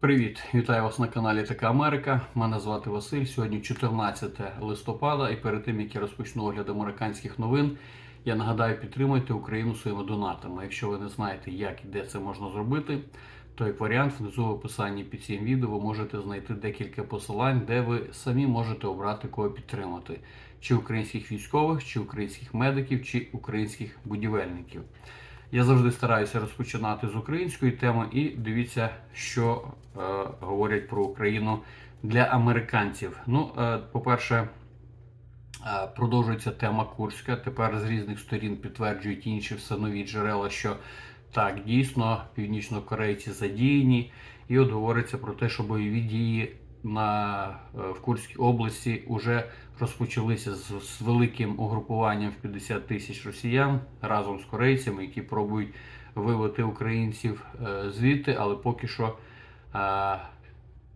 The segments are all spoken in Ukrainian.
Привіт, вітаю вас на каналі Така Америка. Мене звати Василь. Сьогодні 14 листопада, і перед тим як я розпочну огляд американських новин, я нагадаю, підтримуйте Україну своїми донатами. Якщо ви не знаєте, як і де це можна зробити, то як варіант внизу в описанні під цим відео ви можете знайти декілька посилань, де ви самі можете обрати кого підтримати: чи українських військових, чи українських медиків, чи українських будівельників. Я завжди стараюся розпочинати з української теми і дивіться, що е, говорять про Україну для американців. Ну, е, по-перше, е, продовжується тема Курська. Тепер з різних сторін підтверджують інші все нові джерела, що так, дійсно, північнокорейці задіяні. І от говориться про те, що бойові дії на, е, в Курській області вже розпочалися з, з великим угрупуванням в 50 тисяч росіян разом з корейцями, які пробують вивести українців е, звідти, але поки що е,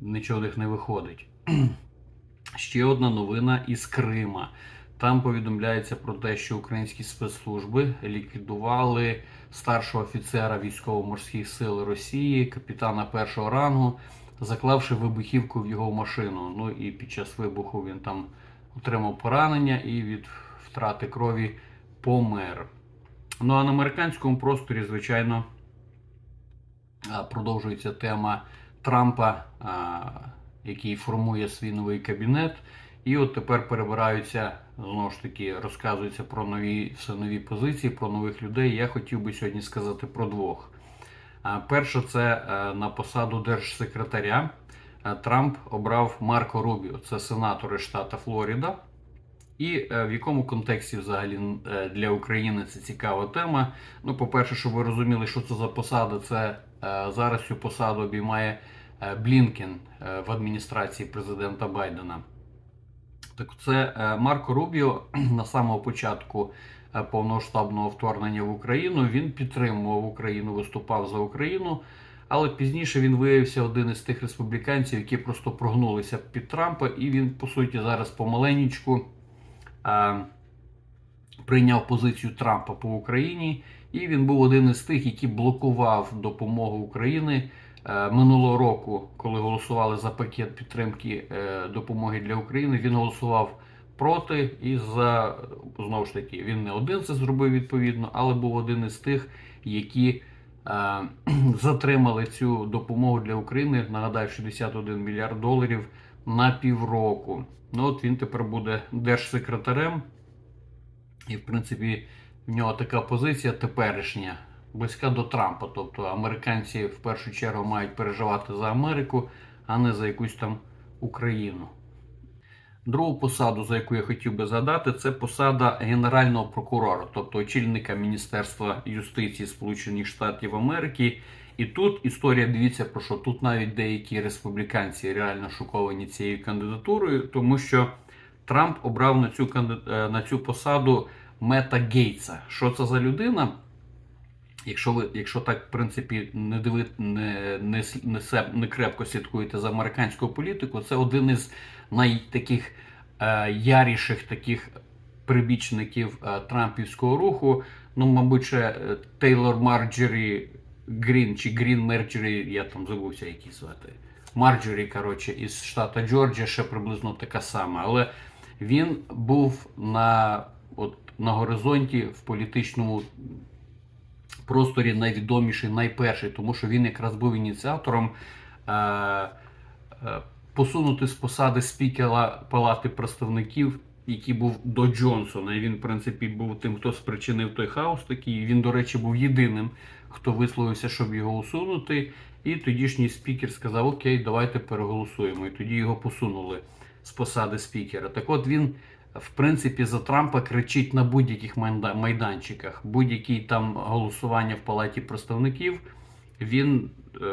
нічого в них не виходить. Ще одна новина із Крима. Там повідомляється про те, що українські спецслужби ліквідували старшого офіцера військово-морських сил Росії, капітана першого рангу, заклавши вибухівку в його машину. Ну і під час вибуху він там отримав поранення і від втрати крові помер. Ну а на американському просторі, звичайно, продовжується тема Трампа, який формує свій новий кабінет. І от тепер перебираються, знову ж таки, розказується про нові все нові позиції, про нових людей. Я хотів би сьогодні сказати про двох. Перше, це на посаду держсекретаря Трамп обрав Марко Рубіо, це сенатор із штата Флорида. І е, в якому контексті взагалі е, для України це цікава тема. Ну, по-перше, щоб ви розуміли, що це за посада, це е, зараз цю посаду обіймає е, Блінкен е, в адміністрації президента Байдена. Так це е, Марко Рубіо на самого початку е, повноштабного вторгнення в Україну він підтримував Україну, виступав за Україну. Але пізніше він виявився один із тих республіканців, які просто прогнулися під Трампа, і він, по суті, зараз помаленечку е, прийняв позицію Трампа по Україні. І він був один із тих, який блокував допомогу України е, минулого року, коли голосували за пакет підтримки е, допомоги для України. Він голосував проти і за знову ж таки він не один це зробив відповідно, але був один із тих, які затримали цю допомогу для України. Нагадаю, 61 мільярд доларів на півроку. Ну от він тепер буде держсекретарем, і в принципі в нього така позиція теперішня, близька до Трампа. Тобто американці в першу чергу мають переживати за Америку, а не за якусь там Україну. Другу посаду, за яку я хотів би згадати, це посада генерального прокурора, тобто очільника Міністерства юстиції Сполучених Штатів Америки. І тут історія дивіться про що тут навіть деякі республіканці реально шоковані цією кандидатурою, тому що Трамп обрав на цю е, на цю посаду Мета Гейтса. Що це за людина? Якщо ви, якщо так, в принципі, не диви, не, не, не, не крепко слідкуєте за американською політикою, це один із найтаких е, яріших таких прибічників е, Трампівського руху. Ну, мабуть, ще е, Тейлор Марджері Грін чи Грін Мерджері, я там забувся, які звати. Марджері, коротше, із штата Джорджія, ще приблизно така сама. Але він був на, от, на горизонті в політичному просторі найвідоміший, найперший, тому що він якраз був ініціатором е, е, посунути з посади спікера Палати представників, який був до Джонсона. І він, в принципі, був тим, хто спричинив той хаос такий. Він, до речі, був єдиним, хто висловився, щоб його усунути. І тодішній спікер сказав: Окей, давайте переголосуємо. І тоді його посунули з посади спікера. Так от він в принципі, за Трампа кричить на будь-яких майданчиках. Будь-які там голосування в Палаті представників. Він е,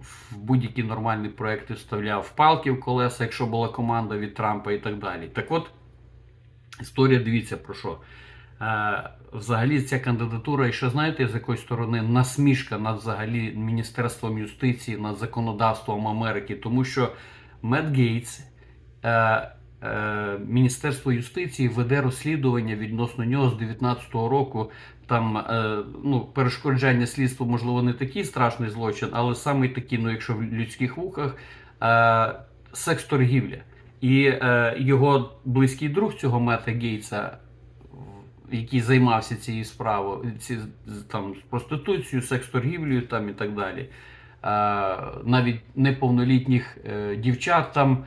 в будь-які нормальні проекти вставляв палки в колеса, якщо була команда від Трампа і так далі. Так от, історія дивіться про що. Е, взагалі, ця кандидатура, і ще знаєте, з якої сторони насмішка над взагалі Міністерством юстиції, над законодавством Америки, тому що Мет Гейтс. Е, Міністерство юстиції веде розслідування відносно нього з 2019 року там е, ну, перешкоджання слідству, можливо, не такий страшний злочин, але саме такий, ну, якщо в людських вухах, е, секс-торгівля. І е, його близький друг цього Мета Гейтса, який займався цією справою, ці, там, проституцією, секс-торгівлею там, і так далі. Е, навіть неповнолітніх е, дівчат там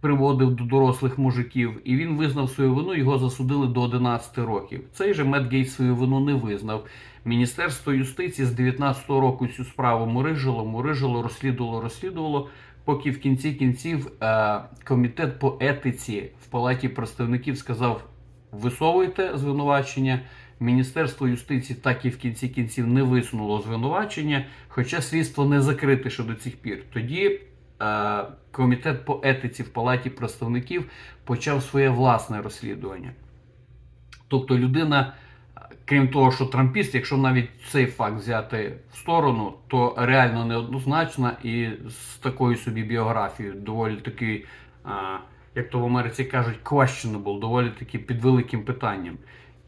приводив до дорослих мужиків, і він визнав свою вину, його засудили до 11 років. Цей же Мед Гейт свою вину не визнав. Міністерство юстиції з 19-го року цю справу мурижило, мурижило, розслідувало, розслідувало, поки в кінці кінців е, комітет по етиці в палаті представників сказав: висовуйте звинувачення. Міністерство юстиції так і в кінці кінців не висунуло звинувачення, хоча слідство не закрите ще до цих пір. Тоді комітет по етиці в палаті представників почав своє власне розслідування. Тобто людина, крім того, що трампіст, якщо навіть цей факт взяти в сторону, то реально неоднозначна і з такою собі біографією, доволі таки, як то в Америці кажуть, questionable, доволі таки під великим питанням.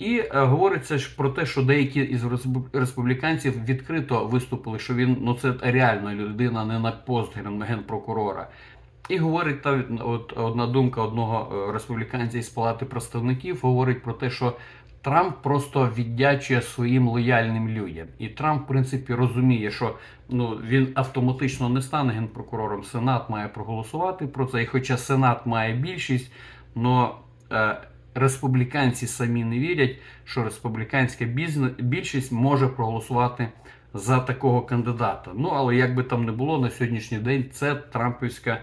І е, говориться ж про те, що деякі із респу- республіканців відкрито виступили, що він ну це реально людина, не на пост генпрокурора. І говорить та от одна думка одного е, республіканця із палати представників говорить про те, що Трамп просто віддячує своїм лояльним людям. І Трамп, в принципі, розуміє, що ну він автоматично не стане генпрокурором. Сенат має проголосувати про це. І хоча Сенат має більшість, но е, республіканці самі не вірять, що республіканська бізне- більшість може проголосувати за такого кандидата. Ну але як би там не було на сьогоднішній день, це трампівська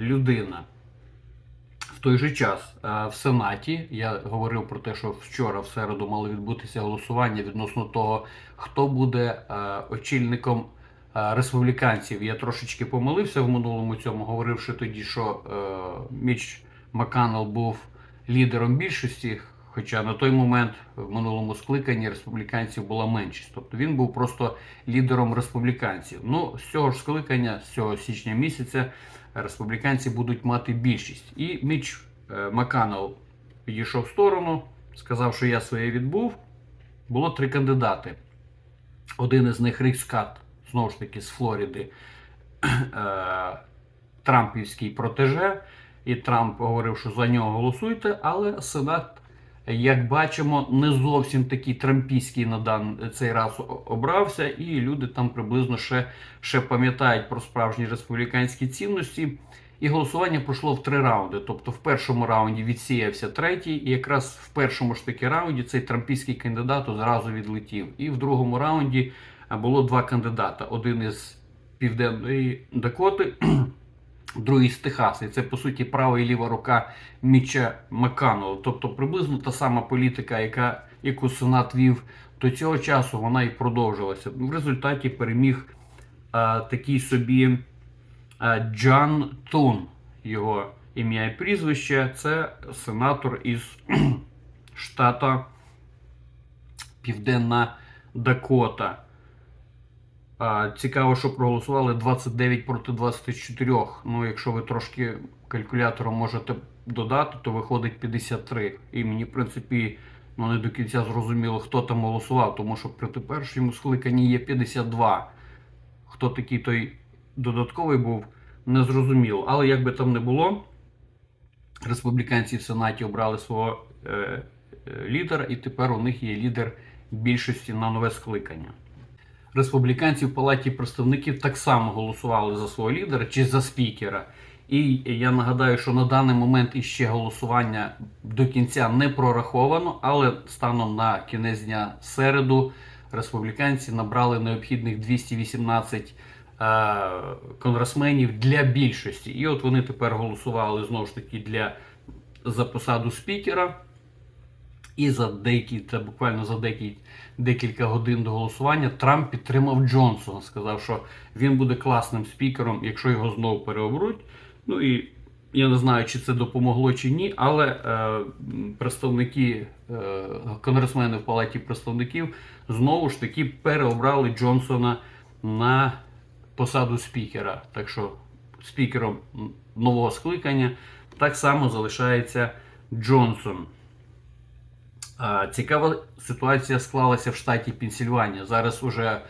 людина. В той же час е, в Сенаті я говорив про те, що вчора в середу мало відбутися голосування відносно того, хто буде е, очільником е, республіканців. Я трошечки помилився в минулому цьому, говоривши тоді, що е, Міч Маканел був лідером більшості. Хоча на той момент в минулому скликанні республіканців була меншість, тобто він був просто лідером республіканців. Ну, з цього ж скликання, з цього січня місяця, республіканці будуть мати більшість. І Міч е, Маканел підійшов в сторону, сказав, що я своє відбув. Було три кандидати. Один із них Рік Скат, знову ж таки, з Флориди, е, Трампівський протеже. І Трамп говорив, що за нього голосуйте, але Сенат, як бачимо, не зовсім такий трампійський на дан цей раз обрався, і люди там приблизно ще, ще пам'ятають про справжні республіканські цінності. І голосування пройшло в три раунди. Тобто в першому раунді відсіявся третій, і якраз в першому ж таки раунді цей трампійський кандидат одразу відлетів. І в другому раунді було два кандидата: один із Південної Дакоти, другий з Техаса. І це по суті права і ліва рука Міча Макканнелла. Тобто приблизно та сама політика, яка, яку Сенат вів до цього часу, вона і продовжилася. В результаті переміг а, такий собі а, Джан Тун, його ім'я і прізвище. Це сенатор із штата Південна Дакота. Цікаво, що проголосували 29 проти 24. Ну, якщо ви трошки калькулятором можете додати, то виходить 53. І мені, в принципі, ну, не до кінця зрозуміло, хто там голосував, тому що при першому скликанні є 52. Хто такий той додатковий був, не зрозуміло. Але як би там не було, республіканці в Сенаті обрали свого е, е, лідера, і тепер у них є лідер більшості на нове скликання. Республіканці в палаті представників так само голосували за свого лідера чи за спікера. І я нагадаю, що на даний момент іще голосування до кінця не прораховано, але станом на кінець дня середу республіканці набрали необхідних 218 е, конгресменів для більшості. І от вони тепер голосували знову ж таки для за посаду спікера. І за деякі, це буквально за деякі, декілька годин до голосування Трамп підтримав Джонсона. Сказав, що він буде класним спікером, якщо його знову переоберуть. Ну і я не знаю, чи це допомогло чи ні, але е, представники, е, конгресмени в палаті представників знову ж таки переобрали Джонсона на посаду спікера. Так що спікером нового скликання так само залишається Джонсон. Цікава ситуація склалася в штаті Пенсільванія. Зараз уже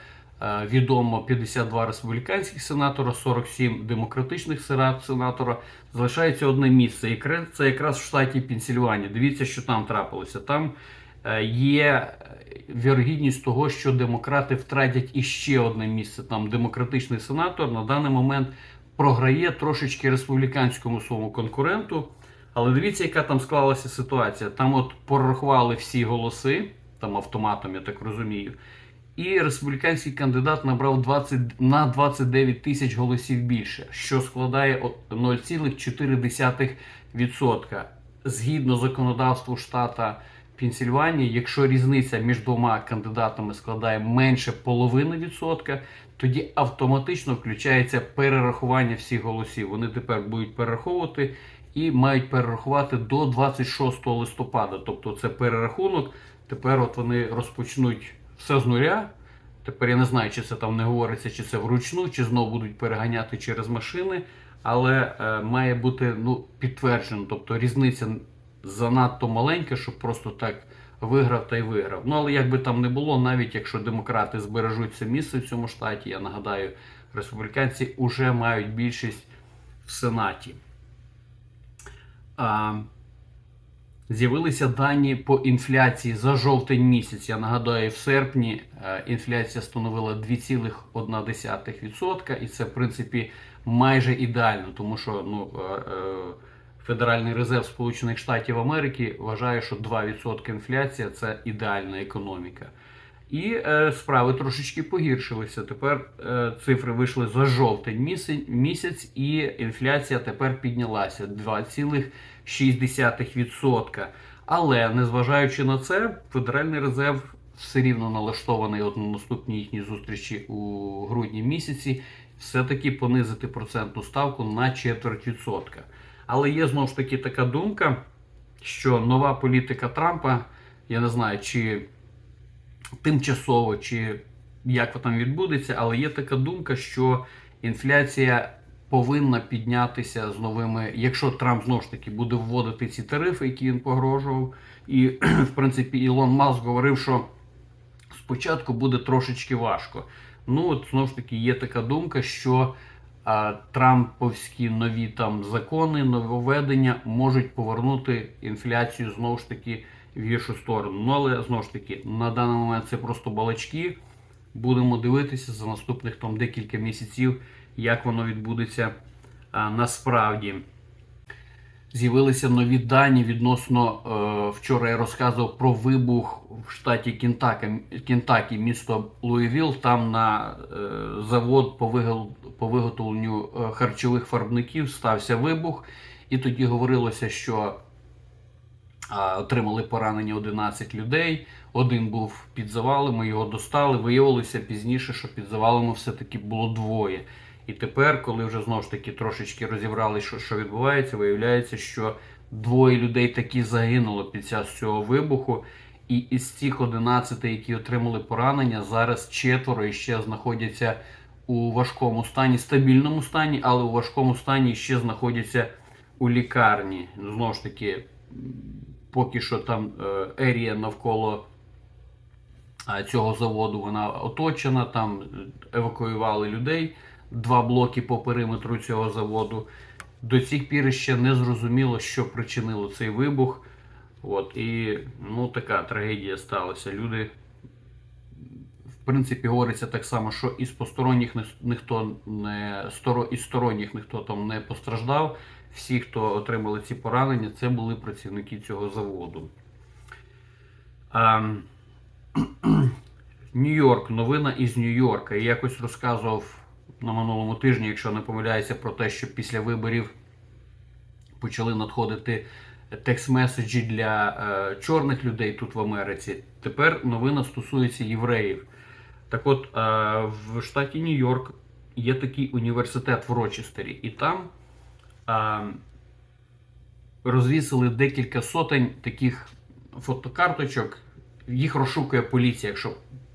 е, відомо 52 республіканських сенатора, 47 демократичних сена- сенатора. Залишається одне місце. І це якраз в штаті Пенсільванія. Дивіться, що там трапилося. Там е, є е, вірогідність того, що демократи втратять іще одне місце. Там демократичний сенатор на даний момент програє трошечки республіканському своєму конкуренту. Але дивіться, яка там склалася ситуація. Там от порахували всі голоси, там автоматом, я так розумію. І республіканський кандидат набрав 20, на 29 тисяч голосів більше, що складає 0,4%. Згідно законодавству штата Пенсільванія, якщо різниця між двома кандидатами складає менше половини відсотка, тоді автоматично включається перерахування всіх голосів. Вони тепер будуть перераховувати і мають перерахувати до 26 листопада. Тобто це перерахунок. Тепер от вони розпочнуть все з нуля. Тепер я не знаю, чи це там не говориться, чи це вручну, чи знову будуть переганяти через машини. Але е, має бути ну, підтверджено. Тобто різниця занадто маленька, щоб просто так виграв та й виграв. Ну але як би там не було, навіть якщо демократи збережуть це місце в цьому штаті, я нагадаю, республіканці вже мають більшість в Сенаті. З'явилися дані по інфляції за жовтень місяць. Я нагадаю, в серпні е, інфляція становила 2,1%, і це, в принципі, майже ідеально, тому що ну, е, е, Федеральний резерв Сполучених Штатів Америки вважає, що 2% інфляція це ідеальна економіка. І е, справи трошечки погіршилися. Тепер е, цифри вийшли за жовтень місяць, і інфляція тепер піднялася 2,6%. Але незважаючи на це, Федеральний резерв все рівно налаштований от на наступній їхній зустрічі у грудні місяці, все-таки понизити процентну ставку на четверть відсотка. Але є знову ж таки така думка, що нова політика Трампа, я не знаю, чи тимчасово, чи як там відбудеться, але є така думка, що інфляція повинна піднятися з новими, якщо Трамп знову ж таки буде вводити ці тарифи, які він погрожував. І в принципі Ілон Маск говорив, що спочатку буде трошечки важко. Ну от знову ж таки є така думка, що а, Трамповські нові там закони, нововведення можуть повернути інфляцію знову ж таки в гіршу сторону. Ну але знову ж таки на даний момент це просто балачки. Будемо дивитися за наступних там декілька місяців, як воно відбудеться а, насправді. З'явилися нові дані відносно е, вчора. Я розказував про вибух в штаті Кентакі, Кентакі місто Луївіл. Там на е, завод по, вигол, по виготовленню е, харчових фарбників стався вибух, і тоді говорилося, що отримали поранення 11 людей. Один був під завалами, його достали. Виявилося пізніше, що під завалами все-таки було двоє. І тепер, коли вже знову ж таки трошечки розібрали, що, що відбувається, виявляється, що двоє людей таки загинуло під час цього вибуху. І із цих 11, які отримали поранення, зараз четверо ще знаходяться у важкому стані, стабільному стані, але у важкому стані ще знаходяться у лікарні. Знову ж таки, поки що там е, ерія навколо цього заводу вона оточена, там евакуювали людей, два блоки по периметру цього заводу. До цих пір ще не зрозуміло, що причинило цей вибух. От, і ну, така трагедія сталася. Люди, в принципі, говориться так само, що із посторонніх ніхто не із сторонніх ніхто там не постраждав. Всі, хто отримали ці поранення, це були працівники цього заводу. Нью-Йорк, новина із Нью-Йорка. Я якось розказував на минулому тижні, якщо не помиляюся, про те, що після виборів почали надходити текст-меседжі для е, чорних людей тут в Америці. Тепер новина стосується євреїв. Так от, е, в штаті Нью-Йорк є такий університет в Рочестері, і там розвісили декілька сотень таких фотокарточок. Їх розшукує поліція, якщо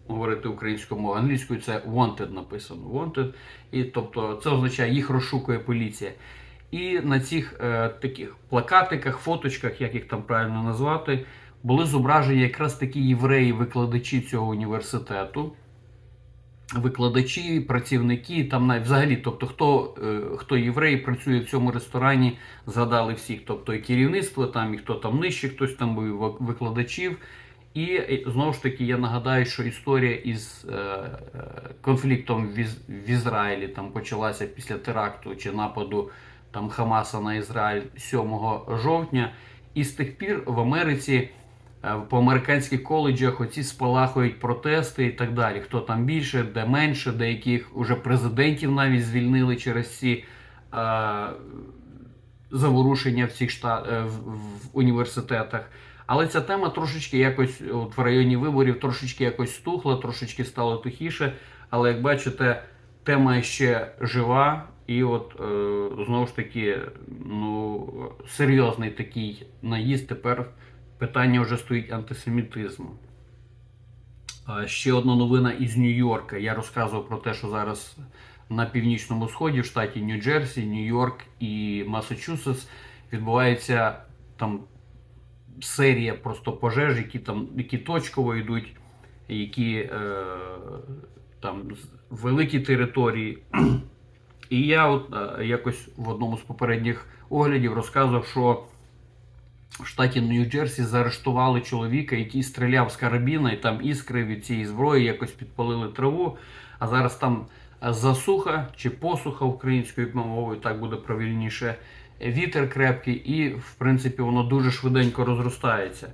говорити українською мовою. Англійською це wanted написано. Wanted. І тобто це означає, їх розшукує поліція. І на цих е, таких плакатиках, фоточках, як їх там правильно назвати, були зображені якраз такі євреї-викладачі цього університету. Викладачі, працівники, там взагалі, тобто хто, е, хто єврей працює в цьому ресторані, згадали всіх, тобто і керівництво, там, і хто там нижче, хтось там був викладачів. І е, знову ж таки я нагадаю, що історія із е, конфліктом в, Із- в Ізраїлі там почалася після теракту чи нападу там Хамаса на Ізраїль 7 жовтня. І з тих пір в Америці по американських коледжах оці спалахують протести і так далі. Хто там більше, де менше, деяких уже президентів навіть звільнили через ці е, заворушення в цих шта... е, в, в університетах. Але ця тема трошечки якось от в районі виборів трошечки якось стухла, трошечки стало тихіше. Але як бачите, тема ще жива, і от е, знову ж таки, ну серйозний такий наїзд. Тепер питання вже стоїть антисемітизму. Ще одна новина із Нью-Йорка. Я розказував про те, що зараз на північному сході, в штаті Нью-Джерсі, Нью-Йорк і Масачусетс відбувається там серія просто пожеж, які там які точково йдуть, які е, там великі території. І я от е, якось в одному з попередніх оглядів розказував, що в штаті Нью-Джерсі заарештували чоловіка, який стріляв з карабіна, і там іскри від цієї зброї якось підпалили траву. А зараз там е, засуха чи посуха українською мовою, так буде правильніше. Вітер крепкий, і в принципі воно дуже швиденько розростається.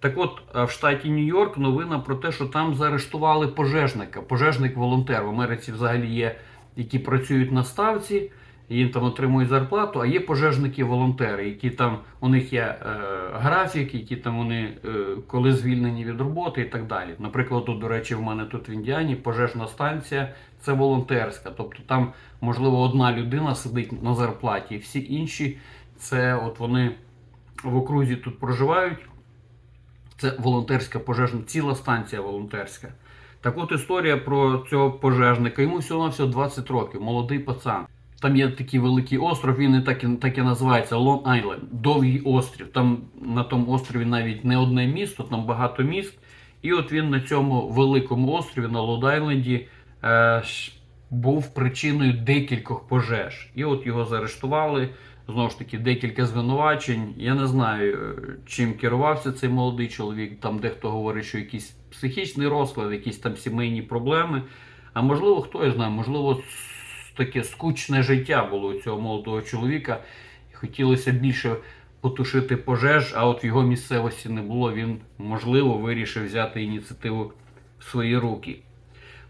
Так от, е, в штаті Нью-Йорк новина про те, що там заарештували пожежника. Пожежник-волонтер. В Америці взагалі є, які працюють на ставці, їм там отримують зарплату, а є пожежники-волонтери, які там у них є е, графік, які там вони е, коли звільнені від роботи і так далі. Наприклад, тут, до речі, в мене тут в Індіані пожежна станція це волонтерська. Тобто там, можливо, одна людина сидить на зарплаті, всі інші це от вони в окрузі тут проживають. Це волонтерська пожежна, ціла станція волонтерська. Так от історія про цього пожежника. Йому всього на всього 20 років, молодий пацан. Там є такий великий остров, він і так і, так і називається Long Island, довгий острів. Там на тому острові навіть не одне місто, там багато міст. І от він на цьому великому острові, на Лод-Айленді, е, був причиною декількох пожеж. І от його заарештували. Знову ж таки, декілька звинувачень. Я не знаю, е, чим керувався цей молодий чоловік. Там дехто говорить, що якийсь психічний розклад, якісь там сімейні проблеми. А можливо, хто я знаю, можливо, таке скучне життя було у цього молодого чоловіка. Хотілося більше потушити пожеж, а от в його місцевості не було. Він, можливо, вирішив взяти ініціативу в свої руки.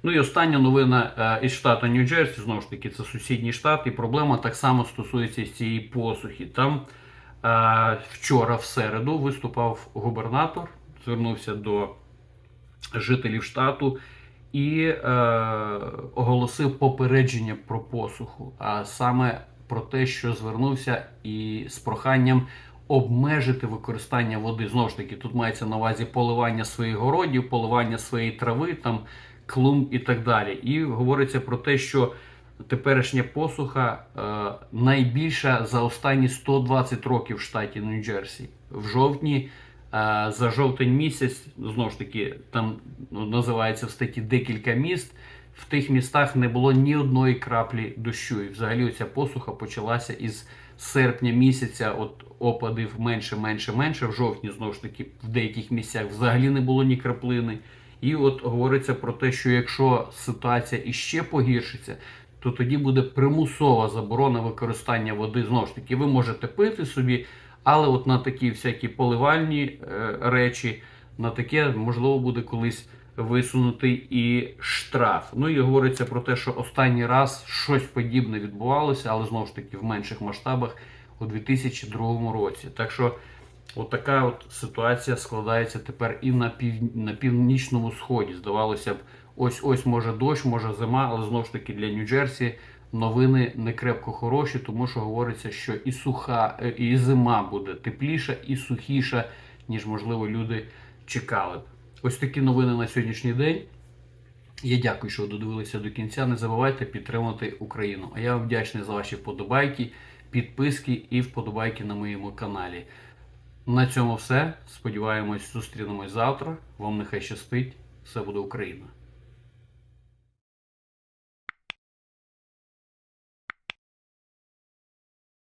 Ну і остання новина е, із штату Нью-Джерсі, знову ж таки, це сусідній штат, і проблема так само стосується цієї посухи. Там е, вчора, в середу, виступав губернатор, звернувся до жителів штату і е, оголосив попередження про посуху, а саме про те, що звернувся і з проханням обмежити використання води. Знову ж таки, тут мається на увазі поливання своїх городів, поливання своєї трави, там клумб і так далі. І говориться про те, що теперішня посуха е, найбільша за останні 120 років в штаті Нью-Джерсі. В жовтні за жовтень місяць, знову ж таки, там ну, називається в статті декілька міст. В тих містах не було ні одної краплі дощу. І взагалі оця посуха почалася із серпня місяця. От опадів менше, менше, менше. В жовтні знову ж таки в деяких місцях взагалі не було ні краплини. І от говориться про те, що якщо ситуація іще погіршиться, то тоді буде примусова заборона використання води. Знову ж таки, ви можете пити собі, але от на такі всякі поливальні е, речі, на таке можливо буде колись висунутий і штраф. Ну і говориться про те, що останній раз щось подібне відбувалося, але знову ж таки в менших масштабах у 2002 році. Так що Отака от ситуація складається тепер і на, пів... на північному сході. Здавалося б, ось ось може дощ, може зима, але знову ж таки для Нью-Джерсі новини не крепко хороші, тому що говориться, що і суха, е, і зима буде тепліша і сухіша, ніж можливо люди чекали б. Ось такі новини на сьогоднішній день. Я дякую, що ви додивилися до кінця. Не забувайте підтримувати Україну. А я вам вдячний за ваші вподобайки, підписки і вподобайки на моєму каналі. На цьому все. Сподіваємось, зустрінемось завтра. Вам нехай щастить. Все буде Україна!